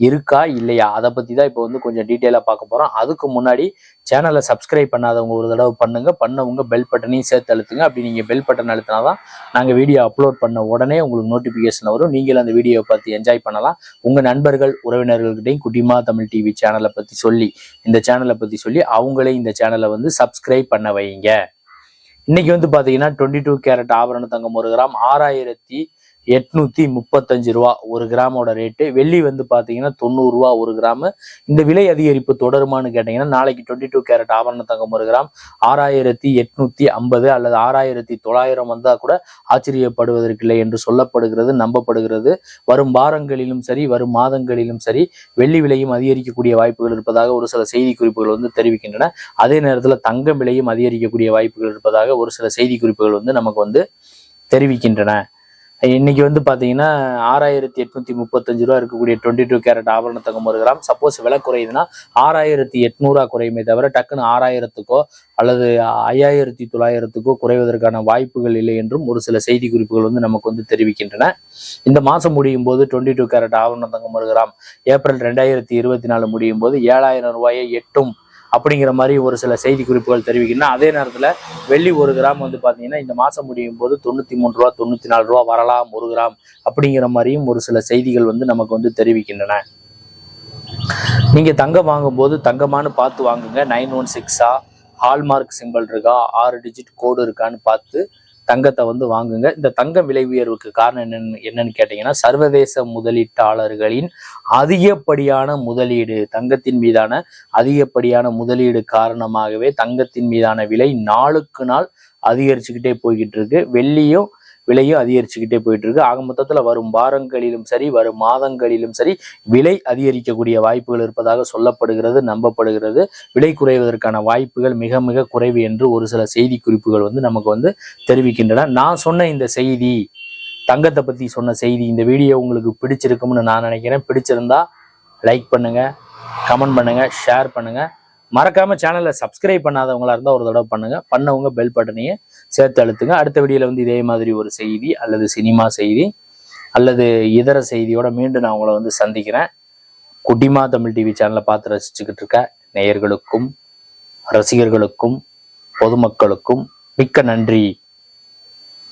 இருக்கா இல்லையா? அதை பத்தி தான் இப்போ வந்து கொஞ்சம் டீட்டெயிலாக பார்க்க போறோம். அதுக்கு முன்னாடி சேனலை சப்ஸ்கிரைப் பண்ணாதவங்க ஒரு தடவை பண்ணுங்க. பண்ணவங்க பெல் பட்டனையும் சேர்த்து அழுத்துங்க. அப்படி நீங்க பெல் பட்டன் அழுத்தினாதான் நாங்கள் வீடியோ அப்லோட் பண்ண உடனே உங்களுக்கு நோட்டிபிகேஷன் வரும். நீங்கள் அந்த வீடியோவை பார்த்து என்ஜாய் பண்ணலாம். உங்க நண்பர்கள் உறவினர்கள்கிட்டையும் குட்டிமா தமிழ் டிவி சேனலை பத்தி சொல்லி இந்த சேனலை பத்தி சொல்லி அவங்களே இந்த சேனலை வந்து சப்ஸ்கிரைப் பண்ண வைங்க. இன்னைக்கு வந்து பாத்தீங்கன்னா டுவெண்ட்டி டூ கேரட் ஆபரண தங்கம் ஒரு கிராம் ஆறாயிரத்தி எட்நூத்தி முப்பத்தஞ்சு ரூபா ஒரு கிராமோட ரேட்டு வெள்ளி வந்து பாத்தீங்கன்னா தொண்ணூறு ரூபா ஒரு கிராம். இந்த விலை அதிகரிப்பு தொடருமான்னு கேட்டீங்கன்னா நாளைக்கு டுவெண்ட்டி டூ கேரட் ஆபரண தங்கம் ஒரு கிராம். ஆறாயிரத்தி எட்நூத்தி ஐம்பது அல்லது ஆறாயிரத்தி தொள்ளாயிரம் வந்தா கூட ஆச்சரியப்படுவதற்கில்லை என்று சொல்லப்படுகிறது நம்பப்படுகிறது. வரும் வாரங்களிலும் சரி வரும் மாதங்களிலும் சரி வெள்ளி விலையும் அதிகரிக்கக்கூடிய வாய்ப்புகள் இருப்பதாக ஒரு சில செய்தி குறிப்புகள் வந்து தெரிவிக்கின்றன. அதே நேரத்தில் தங்கம் விலையும் அதிகரிக்கக்கூடிய வாய்ப்புகள் இருப்பதாக ஒரு சில செய்தி குறிப்புகள் வந்து நமக்கு வந்து தெரிவிக்கின்றன. இன்னைக்கு வந்து பார்த்தீங்கன்னா ஆறாயிரத்தி எட்நூத்தி முப்பத்தஞ்சு ரூபா இருக்கக்கூடிய டுவெண்ட்டி டூ கேரட் ஆபரண தங்கம் ஒரு கிராம். சப்போஸ் விலை குறையுதுன்னா ஆறாயிரத்தி எட்நூறுவா குறையுமே தவிர டக்குன்னு ஆறாயிரத்துக்கோ அல்லது ஐயாயிரத்தி தொள்ளாயிரத்துக்கோ குறைவதற்கான வாய்ப்புகள் இல்லை என்றும் ஒரு சில செய்தி குறிப்புகள் வந்து நமக்கு வந்து தெரிவிக்கின்றன. இந்த மாதம் முடியும் போது டுவெண்ட்டி டூ கேரட் ஆபரண தங்கம் ஒரு கிராம். ஏப்ரல் ரெண்டாயிரத்தி இருபத்தி நாலு முடியும் போது ஏழாயிரம் ரூபாயை எட்டும் அப்படிங்கிற மாதிரி ஒரு சில செய்தி குறிப்புகள் தெரிவிக்கின்றன. அதே நேரத்தில் வெள்ளி ஒரு கிராம் வந்து பார்த்தீங்கன்னா இந்த மாதம் முடியும் போது தொண்ணூற்றி மூணு ரூபா தொண்ணூற்றி நாலு ரூபா வரலாம் ஒரு கிராம் அப்படிங்கிற மாதிரியும் ஒரு சில செய்திகள் வந்து நமக்கு வந்து தெரிவிக்கின்றன. நீங்கள் தங்கம் வாங்கும்போது தங்கமானு பார்த்து வாங்குங்க. நைன் ஒன் சிக்ஸா ஹால்மார்க் சிம்பிள் இருக்கா ஆறு டிஜிட் கோடு இருக்கான்னு பார்த்து தங்கத்தை வந்து வாங்குங்க. இந்த தங்க விலை உயர்வுக்கு காரணம் என்னன்னு என்னன்னு கேட்டீங்கன்னா சர்வதேச முதலீட்டாளர்களின் அதிகப்படியான முதலீடு தங்கத்தின் மீதான அதிகப்படியான முதலீடு காரணமாகவே தங்கத்தின் மீதான விலை நாளுக்கு நாள் அதிகரிச்சுக்கிட்டே போய்கிட்டு இருக்கு. வெள்ளியும் விலையும் அதிகரிச்சுக்கிட்டே போயிட்டு இருக்கு ஆக மொத்தத்தில் வரும் வாரங்களிலும் சரி வரும் மாதங்களிலும் சரி விலை அதிகரிக்கக்கூடிய வாய்ப்புகள் இருப்பதாக சொல்லப்படுகிறது நம்பப்படுகிறது. விலை குறைவதற்கான வாய்ப்புகள் மிக மிக குறைவு என்று ஒரு சில செய்தி குறிப்புகள் வந்து நமக்கு வந்து தெரிவிக்கின்றன. நான் சொன்ன இந்த செய்தி தங்கத்தை பற்றி சொன்ன செய்தி இந்த வீடியோ உங்களுக்கு பிடிச்சிருக்கும்னு நான் நினைக்கிறேன். பிடிச்சிருந்தா லைக் பண்ணுங்கள் கமெண்ட் பண்ணுங்கள் ஷேர் பண்ணுங்கள் மறக்காம சேனலை சப்ஸ்கிரைப் பண்ணாதவங்களா இருந்தால் ஒரு தடவை பண்ணுங்க. பண்ணவங்க பெல் பட்டனையே சேர்த்து அழுத்துங்க. அடுத்த வீடியோல வந்து இதே மாதிரி ஒரு செய்தி அல்லது சினிமா செய்தி அல்லது இதர செய்தியோட மீண்டும் நான் உங்களை வந்து சந்திக்கிறேன். குட்டிமா தமிழ் டிவி சேனலை பார்த்து ரசிச்சுக்கிட்டு இருக்க நேயர்களுக்கும் ரசிகர்களுக்கும் பொதுமக்களுக்கும் மிக்க நன்றி.